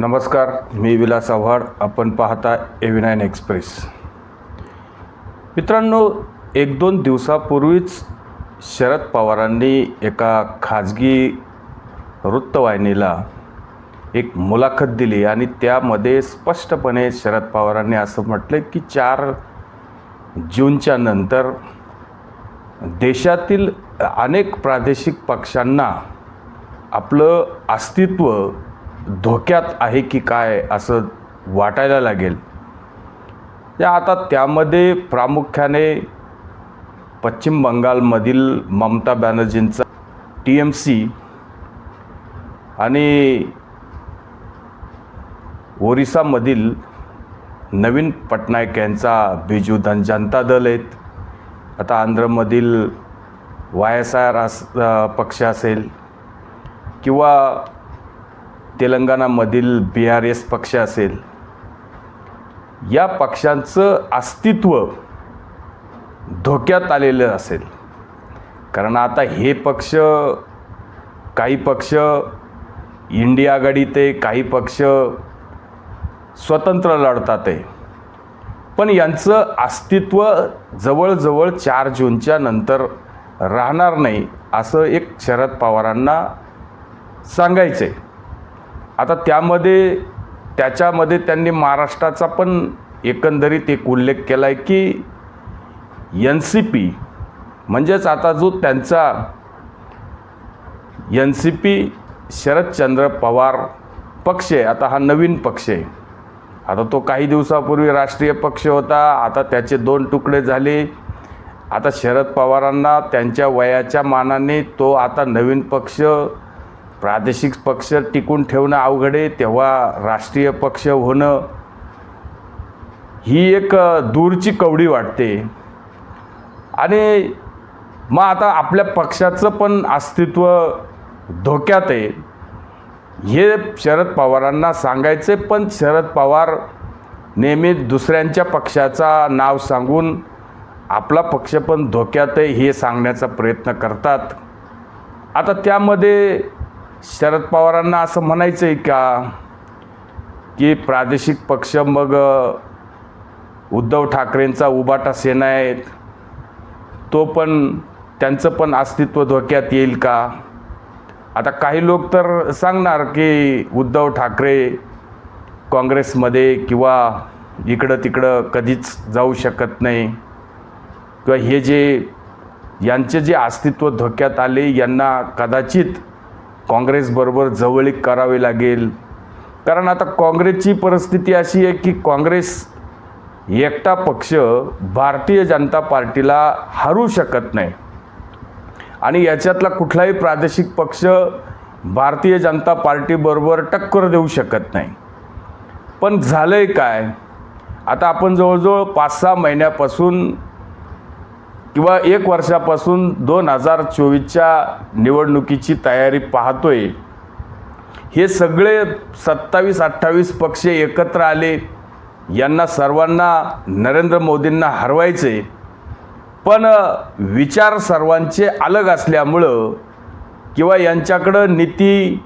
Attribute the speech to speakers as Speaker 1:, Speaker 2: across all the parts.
Speaker 1: नमस्कार मी विलास आव्हाड. आपण पाहता एव्ही नाईन एक्सप्रेस मित्रांनो एक दोन दिवसापूर्वीच शरद पवारांनी एका खाजगी वृत्तवाहिनीला एक मुलाखत दिली आणि त्यामध्ये स्पष्टपणे शरद पवारांनी असं म्हटलं की चार जूनच्या नंतर देशातील अनेक प्रादेशिक पक्षांना आपलं अस्तित्व धोक्यात आहे की काय असं वाटायला लागेल? या आता त्यामध्ये प्रामुख्याने पश्चिम बंगालमधील ममता बॅनर्जींचा टी एम सी आणि ओरिसामधील नवीन पटनायक यांचा बिजू धन जनता दल आहेत. आता आंध्रमधील वाय एस आर अस पक्ष असेल किंवा तेलंगणामधील बी आर एस पक्ष असेल या पक्षांचं अस्तित्व धोक्यात आलेलं असेल. कारण आता हे पक्ष काही पक्ष इंडिया आघाडीत आहे काही पक्ष स्वतंत्र लढतात आहे. पण यांचं अस्तित्व जवळजवळ चार जूनच्या नंतर राहणार नाही असं एक शरद पवारांना सांगायचं आहे आता त्यामध्ये त्याच्यामध्ये त्यांनी महाराष्ट्राचा पण एकंदरीत एक उल्लेख केला आहे की एन सी पी म्हणजेच आता जो त्यांचा N C P Sharadchandra Pawar पक्ष आहे आता हा नवीन पक्ष आहे. आता तो काही दिवसापूर्वी राष्ट्रीय पक्ष होता आता त्याचे दोन तुकडे झाले. आता शरद पवारांना त्यांच्या वयाच्या मानाने तो आता नवीन पक्ष प्रादेशिक पक्ष टिकून ठेवणं अवघड आहे तेव्हा राष्ट्रीय पक्ष होणं ही एक दूरची कवडी वाटते. आणि मग आता आपल्या पक्षाचं पण अस्तित्व धोक्यात आहे. हे शरद पवारांना सांगायचे पण शरद पवार नेहमी दुसऱ्यांच्या पक्षाचा नाव सांगून आपला पक्ष पण धोक्यात आहे हे सांगण्याचा प्रयत्न करतात. आता त्यामध्ये शरद पवारांना असं म्हणायचं आहे का की प्रादेशिक पक्ष मग उद्धव ठाकरेंचा उबाटा सेना आहेत तो पण त्यांचं पण अस्तित्व धोक्यात येईल का? आता काही लोक तर सांगणार की उद्धव ठाकरे काँग्रेसमध्ये किंवा इकडं तिकडं कधीच जाऊ शकत नाही. किंवा हे जे यांचे जे अस्तित्व धोक्यात आले यांना कदाचित काँग्रेसबरोबर जवळीक करावी लागेल. कारण आता काँग्रेसची परिस्थिती अशी आहे की काँग्रेस एकटा पक्ष भारतीय जनता पार्टीला हरू शकत नाही. आणि याच्यातला कुठलाही प्रादेशिक पक्ष भारतीय जनता पार्टीबरोबर टक्कर देऊ शकत नाही. पण झालं आहे काय? आता आपण जवळजवळ पाच सहा महिन्यापासून किंवा एक वर्षापासून दोन हजार चोवीसच्या निवडणुकीची तयारी पाहतोय. हे सगळे सत्तावीस अठ्ठावीस पक्ष एकत्र आले यांना सर्वांना नरेंद्र मोदींना हरवायचे पण विचार सर्वांचे अलग असल्यामुळं किंवा यांच्याकडं नीती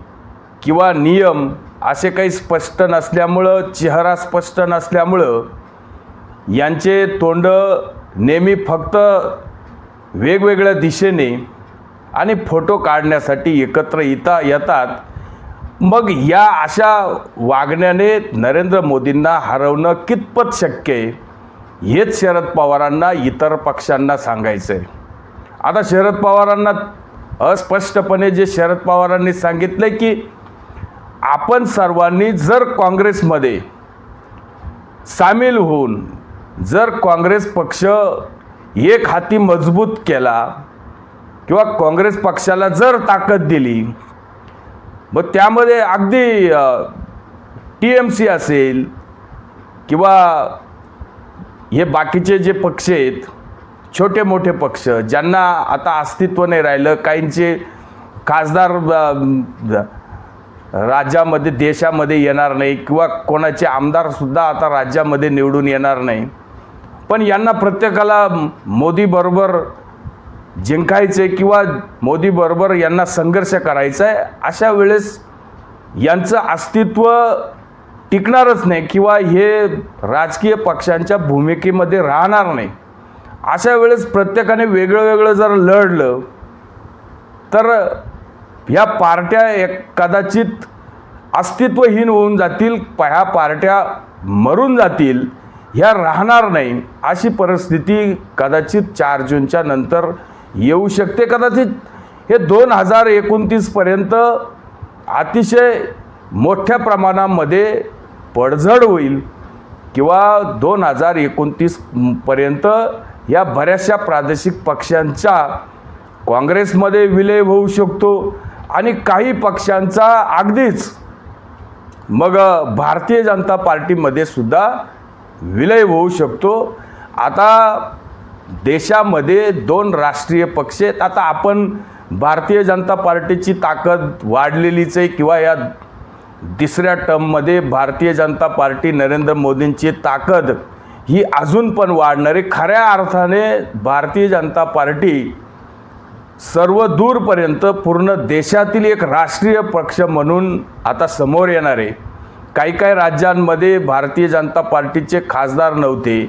Speaker 1: किंवा नियम असे काही स्पष्ट नसल्यामुळं चेहरा स्पष्ट नसल्यामुळं यांचे तोंड नेहमी फक्त वेगवेगळ्या दिशेने आणि फोटो काढण्यासाठी एकत्र येता येतात. मग या अशा वागण्याने नरेंद्र मोदींना हरवणं कितपत शक्य आहे हेच शरद पवारांना इतर पक्षांना सांगायचं आहे आता शरद पवारांना अस्पष्टपणे जे शरद पवारांनी सांगितलं की आपण सर्वांनी जर काँग्रेसमध्ये सामील होऊन जर काँग्रेस पक्ष एक हाती मजबूत केला किंवा काँग्रेस पक्षाला जर ताकद दिली मग त्यामध्ये अगदी टी एम सी असेल किंवा हे बाकीचे जे पक्ष आहेत छोटे मोठे पक्ष ज्यांना आता अस्तित्व नाही राहिलं काहींचे खासदार राज्यामध्ये देशामध्ये येणार नाही किंवा कोणाचे आमदारसुद्धा आता राज्यामध्ये निवडून येणार नाही. पण यांना प्रत्येकाला मोदीबरोबर जिंकायचे किंवा मोदीबरोबर यांना संघर्ष करायचा आहे अशा वेळेस यांचं अस्तित्व टिकणारच नाही किंवा हे राजकीय पक्षांच्या भूमिकेमध्ये राहणार नाही. अशा वेळेस प्रत्येकाने वेगळं वेगळं जर लढलं तर ह्या पार्ट्या एक कदाचित अस्तित्वहीन होऊन जातील प- ह्या पार्ट्या मरून जातील. ह्या राहणार नाही. अशी परिस्थिती कदाचित चार जूनच्या नंतर येऊ शकते कदाचित. हे दोन हजार एकोणतीसपर्यंत अतिशय मोठ्या प्रमाणामध्ये पडझड होईल किंवा दोन हजार एकोणतीसपर्यंत या बऱ्याचशा प्रादेशिक पक्षांच्या काँग्रेसमध्ये विलय होऊ शकतो आणि काही पक्षांचा अगदीच मग भारतीय जनता पार्टीमध्ये सुद्धा विलय होऊ शकतो. आता देशामध्ये दोन राष्ट्रीय पक्ष आहेत. आता आपण भारतीय जनता पार्टीची ताकद वाढलेलीच आहे किंवा या तिसऱ्या टर्ममध्ये भारतीय जनता पार्टी नरेंद्र मोदींची ताकद ही अजून पण वाढणार आहे. खऱ्या अर्थाने भारतीय जनता पार्टी सर्व दूरपर्यंत पूर्ण देशातील एक राष्ट्रीय पक्ष म्हणून आता समोर येणार आहे. काही काही राज्यांमध्ये भारतीय जनता पार्टीचे खासदार नव्हते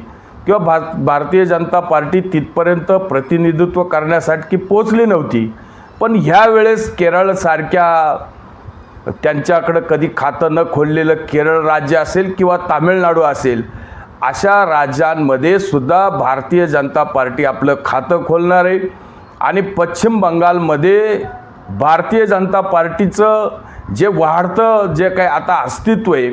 Speaker 1: किंवा भार भारतीय जनता पार्टी तिथपर्यंत प्रतिनिधित्व करण्यासाठी पोचली नव्हती. पण ह्या वेळेस केरळसारख्या त्यांच्याकडं कधी खातं न खोललेलं केरळ राज्य असेल किंवा तामिळनाडू असेल अशा राज्यांमध्ये सुद्धा भारतीय जनता पार्टी आपलं खातं खोलणार आहे आणि पश्चिम बंगालमध्ये भारतीय जनता पार्टीचं जे वाढतं जे काही आता अस्तित्व आहे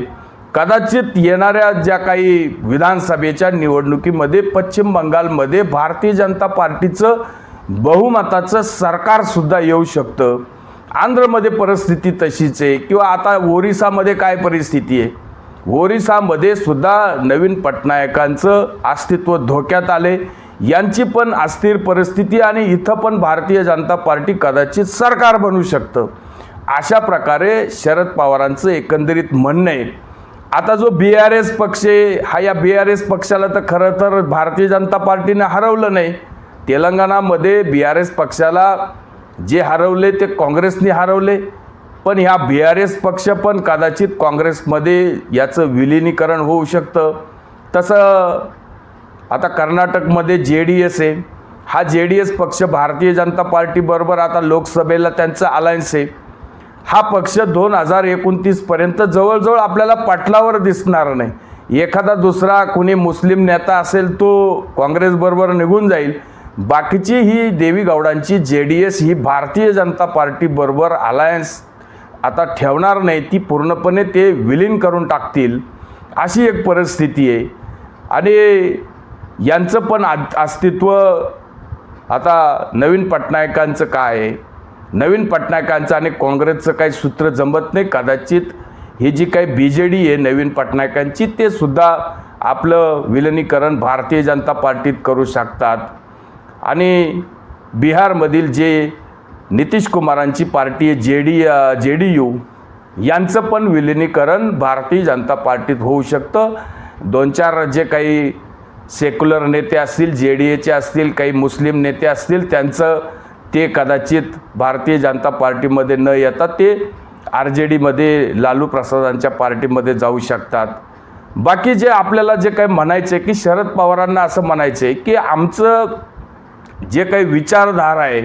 Speaker 1: कदाचित येणाऱ्या ज्या काही विधानसभेच्या निवडणुकीमध्ये पश्चिम बंगालमध्ये भारतीय जनता पार्टीचं बहुमताचं सरकारसुद्धा येऊ शकतं. आंध्रमध्ये परिस्थिती तशीच आहे किंवा आता ओरिसामध्ये काय परिस्थिती आहे? ओरिसामध्ये सुद्धा नवीन पटनायकांचं अस्तित्व धोक्यात आले यांची पण अस्थिर परिस्थिती आणि इथं पण भारतीय जनता पार्टी कदाचित सरकार बनू शकतं. अशा प्रकारे शरद पवारांचं एकंदरीत म्हणणं आहे. आता जो बी आर एस पक्ष आहे हा या बी आर एस पक्षाला तर खरं तर भारतीय जनता पार्टीने हरवलं नाही. तेलंगणामध्ये बी आर एस पक्षाला जे हरवले ते काँग्रेसने हरवले. पण ह्या बी आर एस पक्ष पण कदाचित काँग्रेसमध्ये याचं विलिनीकरण होऊ शकतं. तसं आता कर्नाटकमध्ये जे डी एस आहे. हा जे डी एस पक्ष भारतीय जनता पार्टीबरोबर आता लोकसभेला त्यांचं अलायन्स आहे. हा पक्ष दोन हजार एकोणतीसपर्यंत जवळजवळ आपल्याला पाटलावर दिसणार नाही. एखादा दुसरा कुणी मुस्लिम नेता असेल तो काँग्रेसबरोबर निघून जाईल. बाकीची ही देवी गौडांची जे डी एस ही भारतीय जनता पार्टीबरोबर अलायन्स आता ठेवणार नाही ती पूर्णपणे ते विलीन करून टाकतील अशी एक परिस्थिती आहे. आणि यांचं पण अस्तित्व आता नवीन पटनायकांचं काय आहे? नवीन पटनायकांचं आणि काँग्रेसचं काही सूत्र जमत नाही. कदाचित ही जी काही बी जे डी आहे नवीन पटनायकांची ते सुद्धा आपलं विलनीकरण भारतीय जनता पार्टीत करू शकतात. आणि बिहारमधील जे नितीश कुमारांची पार्टी आहे जे डी जे डी यू यांचं पण विलिनीकरण भारतीय जनता पार्टीत होऊ शकतं. दोन चार जे काही सेक्युलर नेते असतील जे डी एचे असतील काही मुस्लिम नेते असतील त्यांचं ते कदाचित भारतीय जनता पार्टीमध्ये न येता ते आर जे डीमध्ये लालू प्रसादांच्या पार्टीमध्ये जाऊ शकतात. बाकी जे आपल्याला जे काही म्हणायचं आहे की शरद पवारांना असं म्हणायचं आहे की आमचं जे काही विचारधारा आहे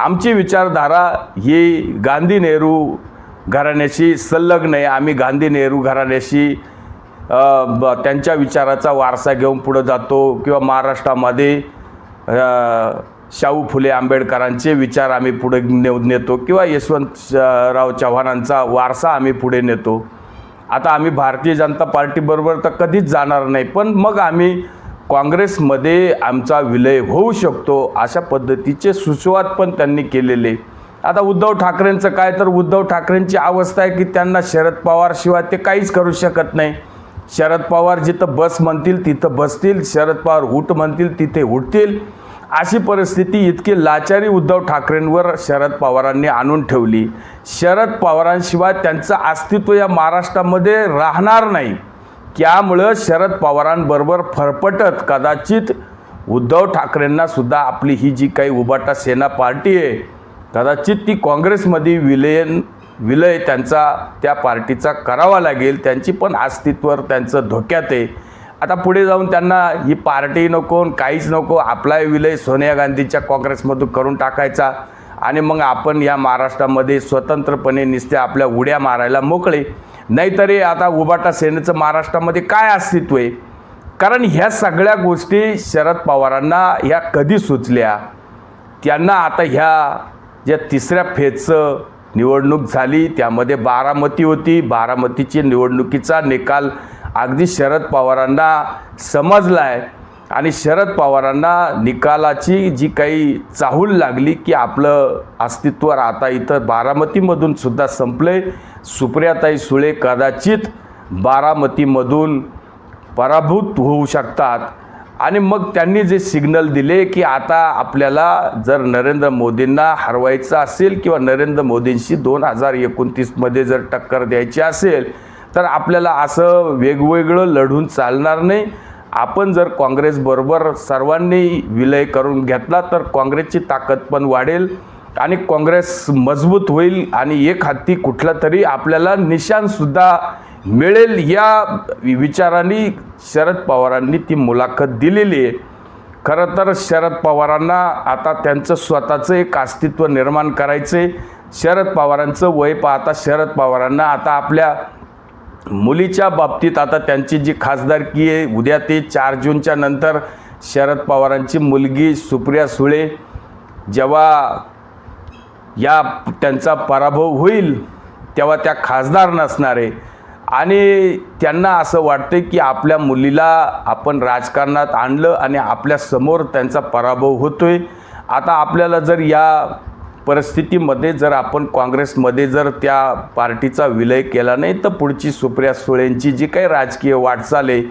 Speaker 1: आमची विचारधारा ही गांधी नेहरू घराण्याशी संलग्न आहे. आम्ही गांधी नेहरू घराण्याशी ब- त्यांच्या विचाराचा वारसा घेऊन पुढं जातो किंवा महाराष्ट्रामध्ये शाहू फुले आंबेडकरांचे विचार आम्ही पुढे ने नेतो किंवा यशवंतराव चव्हाणांचा वारसा आम्ही पुढे नेतो. आता आम्ही भारतीय जनता पार्टीबरोबर तर कधीच जाणार नाही पण मग आम्ही काँग्रेसमध्ये आमचा विलय होऊ शकतो अशा पद्धतीचे सुचवात पण त्यांनी केलेले. आता उद्धव ठाकरेंचं काय तर उद्धव ठाकरेंची अवस्था आहे की त्यांना शरद पवारशिवाय ते काहीच करू शकत नाही. शरद पवार जिथं बस म्हणतील तिथं बसतील. शरद पवार उठ म्हणतील तिथे उठतील अशी परिस्थिती इतकी लाचारी उद्धव ठाकरेंवर शरद पवारांनी आणून ठेवली. शरद पवारांशिवाय त्यांचं अस्तित्व या महाराष्ट्रामध्ये राहणार नाही. त्यामुळं शरद पवारांबरोबर फरफटत कदाचित उद्धव ठाकरेंना सुद्धा आपली ही जी काही उबाटा सेना पार्टी आहे कदाचित ती काँग्रेसमध्ये विलयन विलय त्यांचा त्या पार्टीचा करावा लागेल त्यांची पण अस्तित्व त्यांचं धोक्यात आहे. आता पुढे जाऊन त्यांना ही पार्टी नको काहीच नको आपला विलय सोनिया गांधीच्या काँग्रेसमधून करून टाकायचा. आणि मग आपण या महाराष्ट्रामध्ये स्वतंत्रपणे नुसते आपल्या उड्या मारायला मोकळे. नाहीतरी आता उबाटा सेनेचं महाराष्ट्रामध्ये काय अस्तित्व आहे? कारण ह्या सगळ्या गोष्टी शरद पवारांना ह्या कधी सुचल्या? त्यांना आता ह्या ज्या तिसऱ्या फेजचं निवडणूक झाली त्यामध्ये बारामती होती. बारामतीची निवडणुकीचा निकाल अगदी शरद पवारांना समजला आहे आणि शरद पवारांना निकालाची जी काही चाहूल लागली की आपलं अस्तित्व आता इथं बारामतीमधून सुद्धा संपले सुप्रियाताई सुळे कदाचित बारामतीमधून पराभूत होऊ शकतात. आणि मग त्यांनी जे सिग्नल दिले की आता आपल्याला जर नरेंद्र मोदींना हरवायचं असेल किंवा नरेंद्र मोदींशी दोन हजार एकोणतीसमध्ये जर टक्कर द्यायची असेल तर आपल्याला असं वेगवेगळं लढून चालणार नाही. आपण जर काँग्रेसबरोबर सर्वांनी विलय करून घेतला तर काँग्रेसची ताकद पण वाढेल आणि काँग्रेस मजबूत होईल आणि एक हत्ती कुठला तरी आपल्याला निशाणसुद्धा मिळेल या विचाराने शरद पवारांनी ती मुलाखत दिलेली आहे. खरं तर शरद पवारांना आता त्यांचं स्वतःचं एक अस्तित्व निर्माण करायचं आहे शरद पवारांचं वय पाहता शरद पवारांना आता आपल्या मुलीच्या बाबतीत आता त्यांची जी खासदारकी आहे उद्या ते चार जूनच्या नंतर शरद पवारांची मुलगी सुप्रिया सुळे जेव्हा या त्यांचा पराभव होईल तेव्हा त्या खासदार नसणार आहे. आणि त्यांना असं वाटतं की आपल्या मुलीला आपण राजकारणात आणलं आणि आपल्यासमोर त्यांचा पराभव होतो आहे आता आपल्याला जर या परिस्थितीमध्ये जर आपण काँग्रेसमध्ये जर त्या पार्टीचा विलय केला नाही तर पुढची सुप्रिया सुळेंची जी काही राजकीय वाटचाल आहे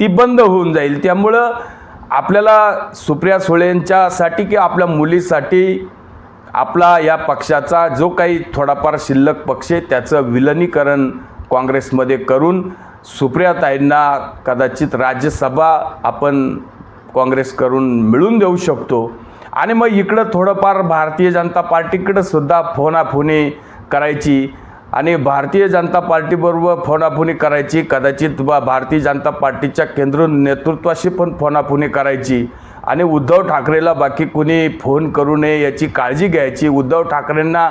Speaker 1: ती बंद होऊन जाईल. त्यामुळं आपल्याला सुप्रिया सुळेंच्यासाठी किंवा आपल्या मुलीसाठी आपला या पक्षाचा जो काही थोडाफार शिल्लक पक्ष आहे त्याचं विलनीकरण काँग्रेसमध्ये करून सुप्रियाताईंना कदाचित राज्यसभा आपण काँग्रेस करून मिळून देऊ शकतो. आणि मग इकडं थोडंफार भारतीय जनता पार्टीकडं सुद्धा फोनाफोनी करायची. आणि भारतीय जनता पार्टीबरोबर फोनाफोनी करायची. कदाचित बा भारतीय जनता पार्टीच्या केंद्र नेतृत्वाशी पण फोनाफोनी करायची. आणि उद्धव ठाकरेला बाकी कुणी फोन करू नये याची काळजी घ्यायची. उद्धव ठाकरेंना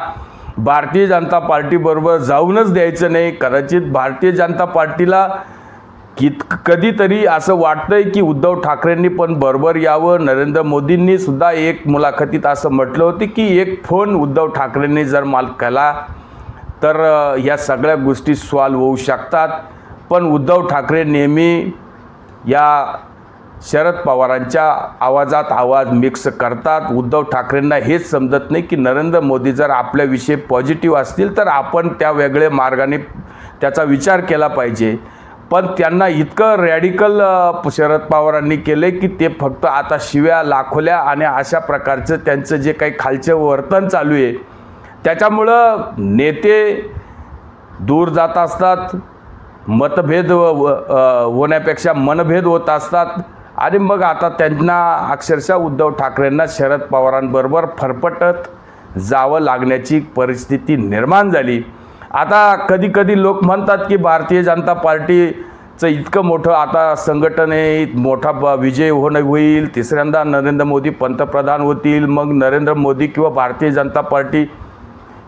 Speaker 1: भारतीय जनता पार्टीबरोबर जाऊनच द्यायचं नाही. कदाचित भारतीय जनता पार्टीला कित कधीतरी असं वाटतंय की उद्धव ठाकरेंनी पण बरोबर यावं. नरेंद्र मोदींनी सुद्धा एक मुलाखतीत असं म्हटलं होतं की एक फोन उद्धव ठाकरेंनी जर माल केला तर या सगळ्या गोष्टी सॉल्व होऊ शकतात. पण उद्धव ठाकरे नेहमी या शरद पवारांच्या आवाजात आवाज मिक्स करतात. उद्धव ठाकरेंना हेच समजत नाही की नरेंद्र मोदी जर आपल्याविषयी पॉझिटिव्ह असतील तर आपण त्या वेगळ्या मार्गाने त्याचा विचार केला पाहिजे. पण त्यांना इतकं रॅडिकल शरद पवारांनी केलं की ते फक्त आता शिव्या लाखोल्या आणि अशा प्रकारचं त्यांचं जे काही खालचं वर्तन चालू आहे त्याच्यामुळं नेते दूर जात असतात मतभेद व- होण्यापेक्षा मनभेद होत असतात. आणि मग आता त्यांना अक्षरशः उद्धव ठाकरेंना शरद पवारांबरोबर फरफटत जावं लागण्याची परिस्थिती निर्माण झाली. आता कधी कधी लोक म्हणतात की भारतीय जनता पार्टीचं इतकं मोठं आता संघटन आहे मोठा ब- विजय होणं होईल तिसऱ्यांदा नरेंद्र मोदी पंतप्रधान होतील मग नरेंद्र मोदी किंवा भारतीय जनता पार्टी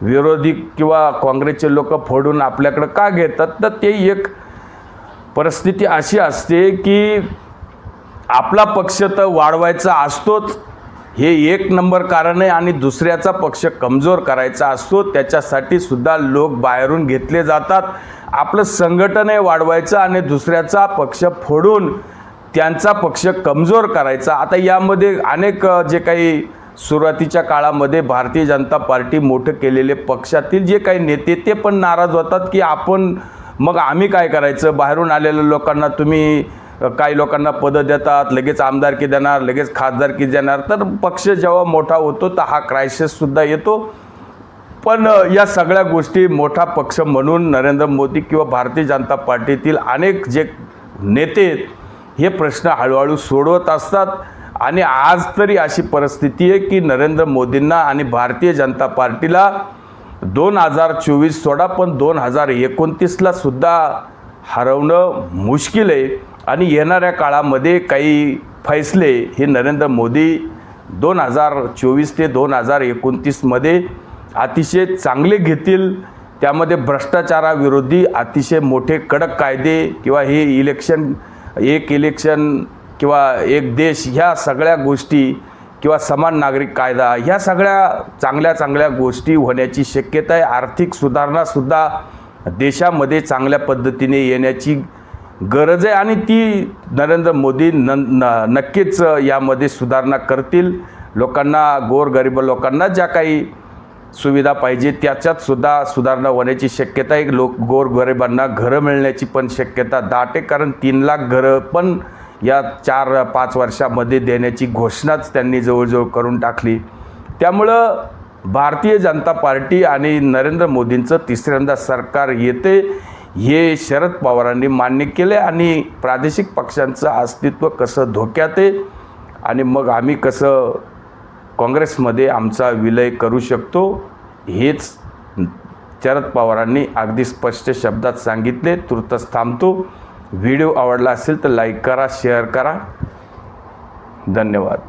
Speaker 1: विरोधी किंवा काँग्रेसचे लोक फोडून आपल्याकडं का घेतात? तर ते एक परिस्थिती अशी असते की आपला पक्ष तर वाढवायचा असतोच. हे एक नंबर कारण आहे आणि दुसऱ्याचा पक्ष कमजोर करायचा असतो त्याच्यासाठी सुद्धा लोक बाहेरून घेतले जातात. आपलं संघटनही वाढवायचं आणि दुसऱ्याचा पक्ष फोडून त्यांचा पक्ष कमजोर करायचा. आता यामध्ये अनेक जे काही सुरुवातीच्या काळामध्ये भारतीय जनता पार्टी मोठं केलेले पक्षातील जे काही नेते ते पण नाराज होतात की आपण मग आम्ही काय करायचं? बाहेरून आलेल्या लोकांना तुम्ही काही लोकांना पदं देतात लगेच आमदारकी देणार लगेच खासदारकी देणार. तर पक्ष जेव्हा मोठा होतो तर हा क्रायसिससुद्धा येतो. पण या सगळ्या गोष्टी मोठा पक्ष म्हणून नरेंद्र मोदी किंवा भारतीय जनता पार्टीतील अनेक जे नेते आहेत, हे प्रश्न हळूहळू सोडवत असतात. आणि आज तरी अशी परिस्थिती आहे की नरेंद्र मोदींना आणि भारतीय जनता पार्टीला दोन हजार चोवीस सोडा पण दोन हजार एकोणतीसला सुद्धा हरवणं मुश्किल आहे. आणि येणाऱ्या काळामध्ये काही फैसले हे नरेंद्र मोदी दोन हजार चोवीस ते दोन हजार एकोणतीसमध्ये अतिशय चांगले घेतील. त्यामध्ये भ्रष्टाचाराविरोधी अतिशय मोठे कडक कायदे किंवा हे इलेक्शन एक इलेक्शन किंवा एक देश ह्या सगळ्या गोष्टी किंवा समान नागरिक कायदा ह्या सगळ्या चांगल्या चांगल्या गोष्टी होण्याची शक्यता आहे. आर्थिक सुधारणासुद्धा देशामध्ये चांगल्या पद्धतीने येण्याची गरज आहे आणि ती नरेंद्र मोदी न न नक्कीच यामध्ये सुधारणा करतील. लोकांना गोरगरीब लोकांना ज्या काही सुविधा पाहिजे त्याच्यात सुद्धा सुधारणा होण्याची शक्यता आहे. लोक गोरगरिबांना घरं मिळण्याची पण शक्यता दाट आहे. कारण तीन लाख घरं पण या चार पाच वर्षामध्ये देण्याची घोषणाच त्यांनी जवळजवळ करून टाकली. त्यामुळं भारतीय जनता पार्टी आणि नरेंद्र मोदींचं तिसऱ्यांदा सरकार येते. हे शरद पवारांनी मान्य केले आणि प्रादेशिक पक्षांचं अस्तित्व कसं धोक्यात आहे आणि मग आम्ही कसं काँग्रेसमध्ये आमचा विलय करू शकतो हेच शरद पवारांनी अगदी स्पष्ट शब्दात सांगितले. तुर्तच थांबतो. व्हिडिओ आवडला असेल तर लाईक करा शेअर करा. धन्यवाद.